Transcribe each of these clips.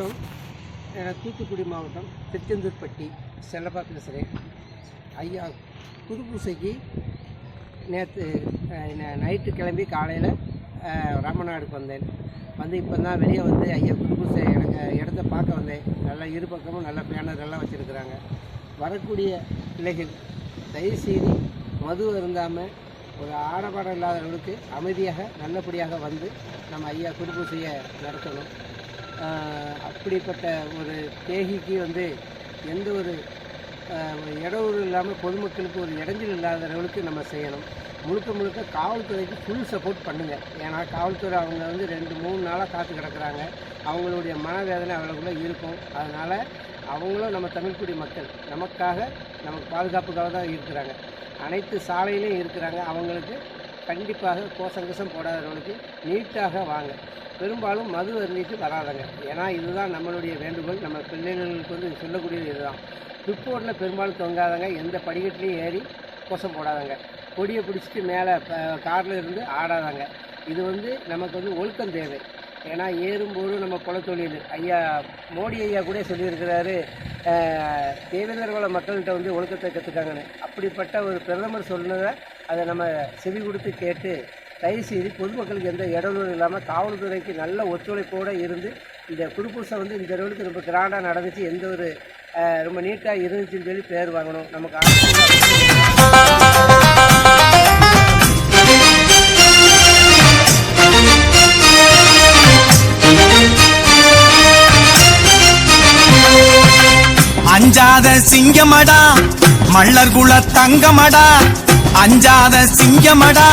வணக்கம். தூத்துக்குடி மாவட்டம் திருச்செந்தூர்பட்டி செல்லப்பா பேசுகிறேன் ஐயா புதுப்பூசைக்கு நேற்று நைட்டு கிளம்பி காலையில் ராமநாடுக்கு வந்தேன். வந்து இப்போ தான் வெளியே வந்து ஐயா புதுப்பூசை எனக்கு இடத்த பார்க்க வந்தேன். நல்லா இரு பக்கமும் நல்ல பேனர் எல்லாம் வச்சுருக்குறாங்க. வரக்கூடிய பிள்ளைகள் தயவுசெய்து மது அருந்தாமல் ஒரு ஆடபாடம் இல்லாதவர்களுக்கு அமைதியாக நல்லபடியாக வந்து நம்ம ஐயா குடும்பூசையை நடத்தணும். அப்படிப்பட்ட ஒரு தேகிக்கு வந்து எந்த ஒரு ஆஹ், ஒரு இல்லாமல் பொதுமக்களுக்கு ஒரு இடைஞ்சல் இல்லாத அளவுக்கு நம்ம செய்யணும். முழுக்க முழுக்க காவல்துறைக்கு ஃபுல் சப்போர்ட் பண்ணுங்கள் ஏன்னா காவல்துறை அவங்க வந்து ரெண்டு மூணு நாளாக காத்து கிடக்குறாங்க. அவங்களுடைய மனவேதனை அவ்வளோக்குள்ள இருக்கும். அதனால் அவங்களும் நம்ம தமிழ்குடி மக்கள் நமக்காக நமக்கு பாதுகாப்புக்காக தான் இருக்கிறாங்க. அனைத்து சாலையிலையும் இருக்கிறாங்க. அவங்களுக்கு கண்டிப்பாக கோசங்கசம் போடாதவங்களுக்கு நீட்டாக வாங்க. பெரும்பாலும் மது அருந்திட்டு வராதங்க. ஏன்னா இதுதான் நம்மளுடைய வேண்டுகோள். நம்ம பிள்ளைகளுக்கு வந்து சொல்லக்கூடியது இதுதான். பிற்போர்டில் பெரும்பாலும் தொங்காதங்க. எந்த படிக்கட்டுலையும் ஏறி கோசம் போடாதங்க. கொடியை பிடிச்சிட்டு மேலே காரில் இருந்து ஆடாதாங்க. இது வந்து நமக்கு வந்து ஒழுக்கம் தேவை. ஏன்னா ஏறும்போது நம்ம குலத்தொழில். ஐயா மோடி ஐயா கூட சொல்லியிருக்கிறாரு தேவேந்திர குல மக்கள்கிட்ட வந்து ஒழுக்கத்தை கற்றுக்காங்கன்னு அப்படிப்பட்ட ஒரு பிரதமர் சொன்னதை அதை நம்ம செவி கொடுத்து கேட்டு தயவு செய்து பொதுமக்களுக்கு எந்த இடையூறும் இல்லாமல் காவல்துறைக்கு நல்ல ஒத்துழைப்போடு இருந்து இந்த குடுப்பூசை வந்து இந்த அளவுக்கு ரொம்ப கிராண்டாக நடந்துச்சு எந்த ஒரு ரொம்ப நீட்டாக இருந்துச்சுன்னு சொல்லி பேர் வாங்கணும். நமக்கு அஞ்சாத சிங்கமடா மல்லர் குல தங்கமடா அஞ்சாத சிங்கமடா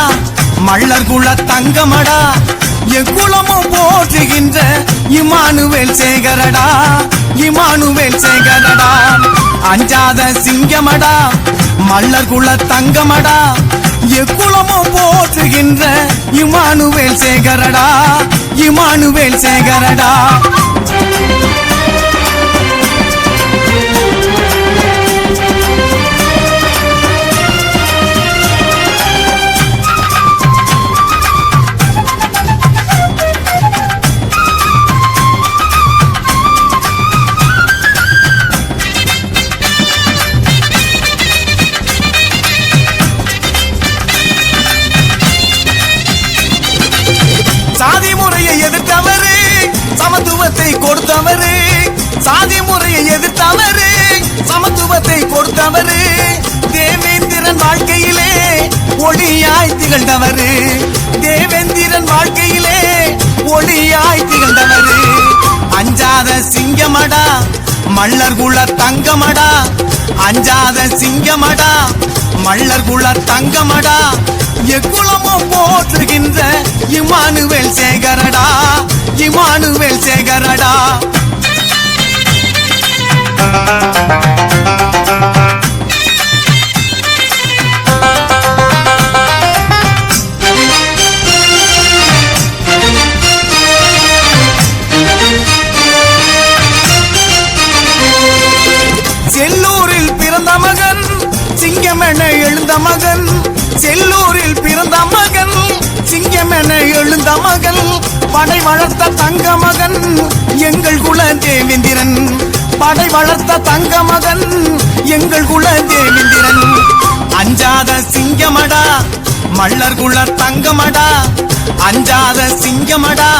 மள்ளர் குல தங்கமடா எக்குளமும் போற்றுகின்ற இமானுவேல் சேகரடா இமானுவேல் சேகரடா. அஞ்சாத சிங்கமடா மல்லர் குல தங்கமடா எக்குளமும் போற்றுகின்ற இமானுவேல் சேகரடா இமானுவேல் சேகரடா. திகழ்ந்தவரு தேவேந்திரன் வாழ்க்கையிலே ஒளியாய் திகழ்ந்தவரு. அஞ்சாத சிங்கமடா மல்லர் குல தங்கமடா. அஞ்சாத சிங்கமடா மல்லர் குல தங்கமடா. எக்குலமும் போற்றுகின்ற இமானுவேல் சேகரடா இமானுவேல் சேகரடா. எழுந்த மகன். செல்லூரில் பிறந்த மகன். சிங்கமென எழுந்த மகன். படை வளர்த்த தங்க மகன். எங்கள் குல தேவேந்திரன். படை வளர்த்த தங்க மகன். எங்கள் குல தேவேந்திரன். அஞ்சாத சிங்கமடா. மல்லர் குல தங்கமடா. அஞ்சாத சிங்கமடா.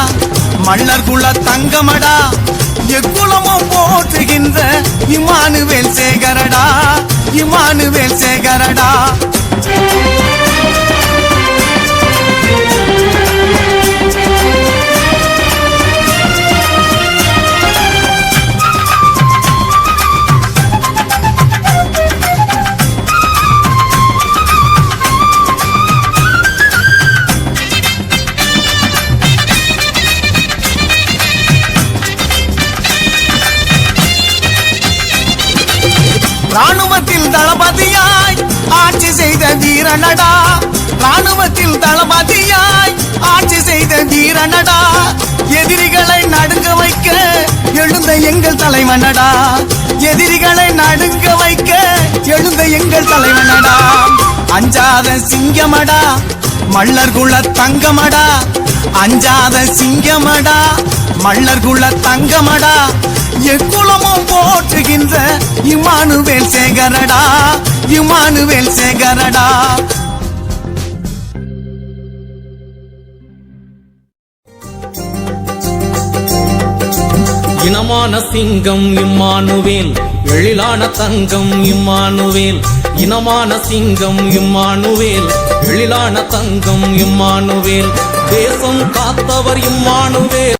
மல்லர் குல தங்கமடா. எக்குலமும் போற்றுகின்ற இமானுவேல் சேகரடா. இமானுவேல் சேகரடா ராணுவத்தில் தளபதியாய் ஆட்சி செய்த வீரனடா. ராணுவத்தில் தளபதியாய் ஆட்சி செய்த வீரனடா. எதிரிகளை நடுங்க வைக்க எழுந்த எங்கள் தலைவனடா. எதிரிகளை நடுங்க வைக்க எழுந்த எங்கள் தலைவனடா. அஞ்சாத சிங்கமடா மல்லர் குல தங்கமடா. அஞ்சாத சிங்கமடா மல்லர் குல தங்கமடா. எக்குளமும் போற்றுகின்ற இமானுவேல் சேகரடா இமானுவேல் சேகரடா. இனமான சிங்கம் இம்மானுவேல் எழிலான தங்கம் இம்மானுவேல். இனமான சிங்கம் இம்மானுவேல் எழிலான தங்கம் இம்மானுவேல். தேசம் காத்தவர் இம்மானுவேல்.